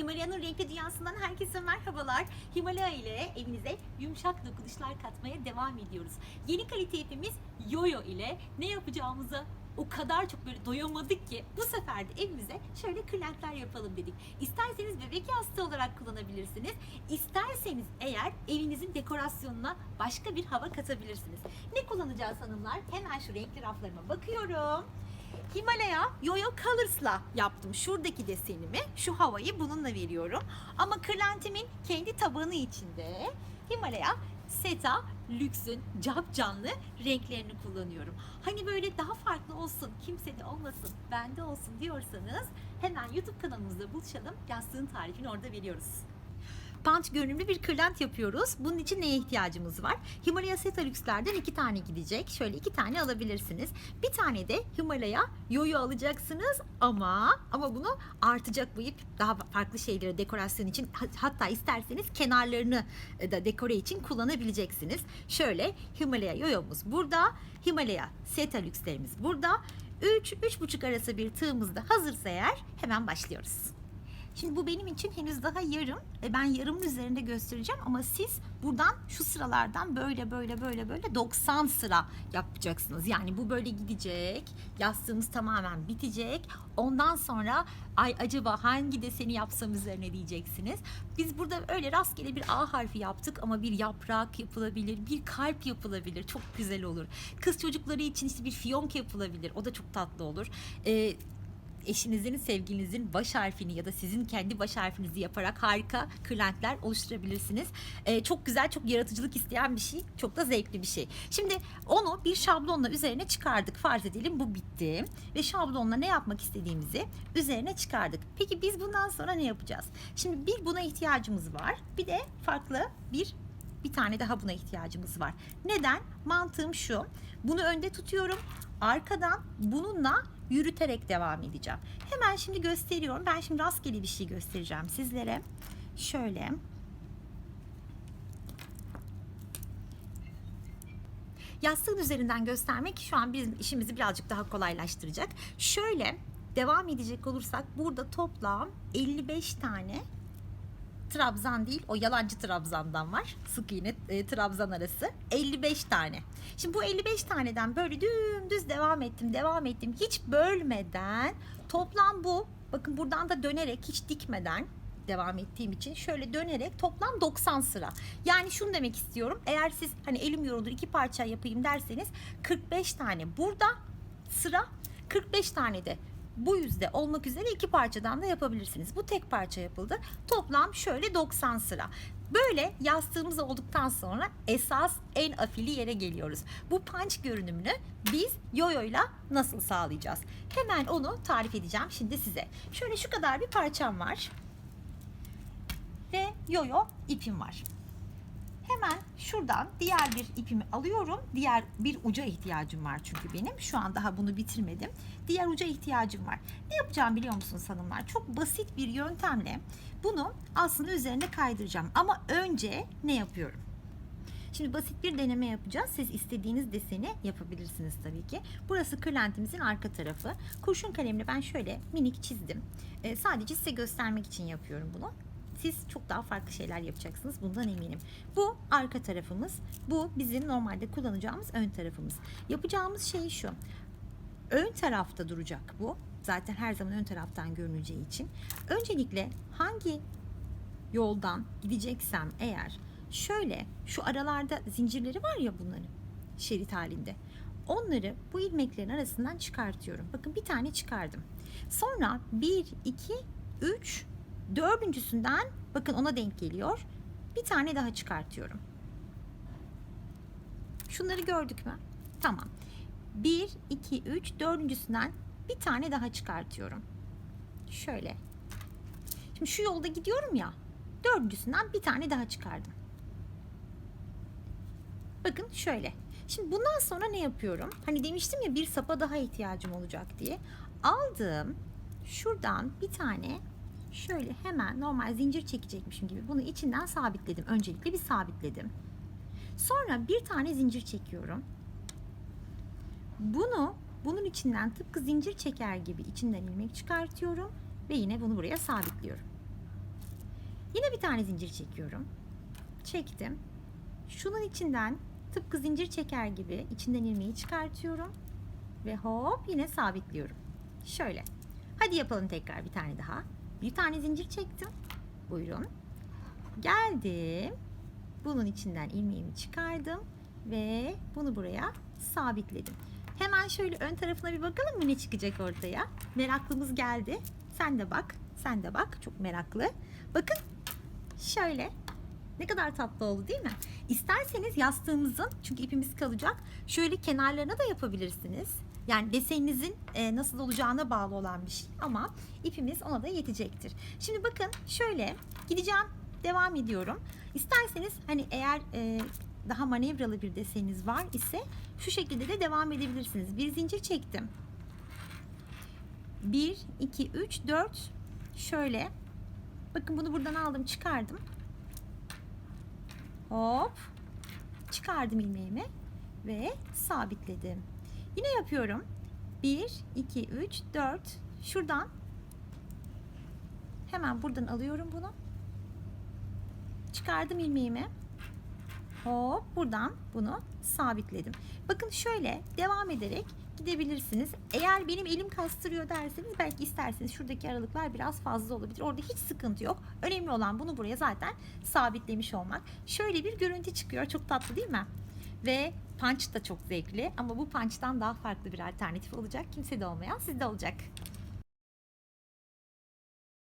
Himalaya'nın renkli dünyasından herkese merhabalar. Himalaya ile evinize yumuşak dokunuşlar katmaya devam ediyoruz. Yeni kalite ipimiz Yoyo ile ne yapacağımızı o kadar çok böyle doyamadık ki bu sefer de evimize şöyle kırlentler yapalım dedik. İsterseniz bebek yastığı olarak kullanabilirsiniz. İsterseniz eğer evinizin dekorasyonuna başka bir hava katabilirsiniz. Ne kullanacağız hanımlar? Hemen şu renkli raflarıma bakıyorum. Himalaya Yoyo Colors'la yaptım. Şuradaki desenimi, şu havayı bununla veriyorum. Ama kırlentimin kendi tabanı içinde Himalaya Seta Lüks'ün cap canlı renklerini kullanıyorum. Hani böyle daha farklı olsun, kimsede olmasın, bende olsun diyorsanız hemen YouTube kanalımızda buluşalım. Yastığın tarifini orada veriyoruz. Punch görünümlü bir kırlent yapıyoruz. Bunun için neye ihtiyacımız var? Himalaya Seta Lüks'lerden iki tane gidecek. Şöyle iki tane alabilirsiniz. Bir tane de Himalaya Yoyo alacaksınız ama ama bunu artacak bu ip daha farklı şeylere dekorasyon için hatta isterseniz kenarlarını da dekore için kullanabileceksiniz. Şöyle Himalaya Yoyo'muz burada. Himalaya Seta Lüks'lerimiz burada. 3 3,5 arası bir tığımız da hazırsa eğer hemen başlıyoruz. Şimdi bu benim için henüz daha yarım ve ben yarımın üzerinde göstereceğim ama siz buradan şu sıralardan böyle böyle böyle böyle 90 sıra yapacaksınız. Yani bu böyle gidecek. Yastığımız tamamen bitecek. Ondan sonra ay acaba hangi deseni yapsam üzerine diyeceksiniz. Biz burada öyle rastgele bir A harfi yaptık ama bir yaprak yapılabilir, bir kalp yapılabilir. Çok güzel olur. Kız çocukları için işte bir fiyonk yapılabilir. O da çok tatlı olur. Ee, eşinizin, sevgilinizin baş harfini ya da sizin kendi baş harfinizi yaparak harika kırlentler oluşturabilirsiniz. Ee, çok güzel, çok yaratıcılık isteyen bir şey. Çok da zevkli bir şey. Şimdi onu bir şablonla üzerine çıkardık. Farz edelim bu bitti. Ve şablonla ne yapmak istediğimizi üzerine çıkardık. Peki biz bundan sonra ne yapacağız? Şimdi bir buna ihtiyacımız var. Bir de farklı bir bir tane daha buna ihtiyacımız var. Neden? Mantığım şu. Bunu önde tutuyorum. Arkadan bununla yürüterek devam edeceğim. Hemen şimdi gösteriyorum. Ben şimdi rastgele bir şey göstereceğim sizlere. Şöyle. Yastığın üzerinden göstermek şu an bizim işimizi birazcık daha kolaylaştıracak. Şöyle devam edecek olursak burada toplam 55 tane trabzan değil o yalancı trabzandan var. Sık iğne e, trabzan arası 55 tane. Şimdi bu 55 taneden böyle dümdüz devam ettim devam ettim hiç bölmeden toplam bu bakın buradan da dönerek hiç dikmeden devam ettiğim için şöyle dönerek toplam 90 sıra. Yani şunu demek istiyorum. Eğer siz hani elim yoruldu iki parça yapayım derseniz 45 tane burada sıra 45 tane de bu yüzde olmak üzere iki parçadan da yapabilirsiniz. Bu tek parça yapıldı. Toplam şöyle 90 sıra. Böyle yastığımız olduktan sonra esas en afili yere geliyoruz. Bu punch görünümünü biz yoyoyla nasıl sağlayacağız? Hemen onu tarif edeceğim şimdi size. Şöyle şu kadar bir parçam var. Ve yoyo ipim var. Hemen şuradan diğer bir ipimi alıyorum. Diğer bir uca ihtiyacım var çünkü benim. Şu an daha bunu bitirmedim. Diğer uca ihtiyacım var. Ne yapacağım biliyor musunuz hanımlar? Çok basit bir yöntemle bunu aslında üzerine kaydıracağım. Ama önce ne yapıyorum? Şimdi basit bir deneme yapacağız. Siz istediğiniz deseni yapabilirsiniz tabii ki. Burası kırlentimizin arka tarafı. Kurşun kalemle ben şöyle minik çizdim. Ee, sadece size göstermek için yapıyorum bunu siz çok daha farklı şeyler yapacaksınız. Bundan eminim. Bu arka tarafımız. Bu bizim normalde kullanacağımız ön tarafımız. Yapacağımız şey şu. Ön tarafta duracak bu. Zaten her zaman ön taraftan görüneceği için. Öncelikle hangi yoldan gideceksem eğer şöyle şu aralarda zincirleri var ya bunların şerit halinde. Onları bu ilmeklerin arasından çıkartıyorum. Bakın bir tane çıkardım. Sonra 1, 2, 3, Dördüncüsünden bakın ona denk geliyor. Bir tane daha çıkartıyorum. Şunları gördük mü? Tamam. 1, 2, 3, dördüncüsünden bir tane daha çıkartıyorum. Şöyle. Şimdi şu yolda gidiyorum ya. Dördüncüsünden bir tane daha çıkardım. Bakın şöyle. Şimdi bundan sonra ne yapıyorum? Hani demiştim ya bir sapa daha ihtiyacım olacak diye. Aldım. Şuradan bir tane şöyle hemen normal zincir çekecekmişim gibi bunu içinden sabitledim. Öncelikle bir sabitledim. Sonra bir tane zincir çekiyorum. Bunu bunun içinden tıpkı zincir çeker gibi içinden ilmek çıkartıyorum ve yine bunu buraya sabitliyorum. Yine bir tane zincir çekiyorum. Çektim. Şunun içinden tıpkı zincir çeker gibi içinden ilmeği çıkartıyorum. Ve hop yine sabitliyorum. Şöyle. Hadi yapalım tekrar bir tane daha. Bir tane zincir çektim. Buyurun. Geldim. Bunun içinden ilmeğimi çıkardım ve bunu buraya sabitledim. Hemen şöyle ön tarafına bir bakalım mı ne çıkacak ortaya? Meraklımız geldi. Sen de bak. Sen de bak. Çok meraklı. Bakın. Şöyle. Ne kadar tatlı oldu değil mi? İsterseniz yastığımızın çünkü ipimiz kalacak. Şöyle kenarlarına da yapabilirsiniz. Yani deseninizin e, nasıl olacağına bağlı olan bir şey ama ipimiz ona da yetecektir. Şimdi bakın şöyle gideceğim devam ediyorum. İsterseniz hani eğer e, daha manevralı bir deseniniz var ise şu şekilde de devam edebilirsiniz. Bir zincir çektim. 1, 2, 3, 4 şöyle. Bakın bunu buradan aldım çıkardım. Hop. Çıkardım ilmeğimi ve sabitledim. Yine yapıyorum. 1, 2, 3, 4. Şuradan hemen buradan alıyorum bunu. Çıkardım ilmeğimi. Hop buradan bunu sabitledim. Bakın şöyle devam ederek gidebilirsiniz. Eğer benim elim kastırıyor derseniz belki isterseniz şuradaki aralıklar biraz fazla olabilir. Orada hiç sıkıntı yok. Önemli olan bunu buraya zaten sabitlemiş olmak. Şöyle bir görüntü çıkıyor. Çok tatlı değil mi? Ve punch da çok zevkli ama bu punch'tan daha farklı bir alternatif olacak. Kimse de olmayan sizde olacak.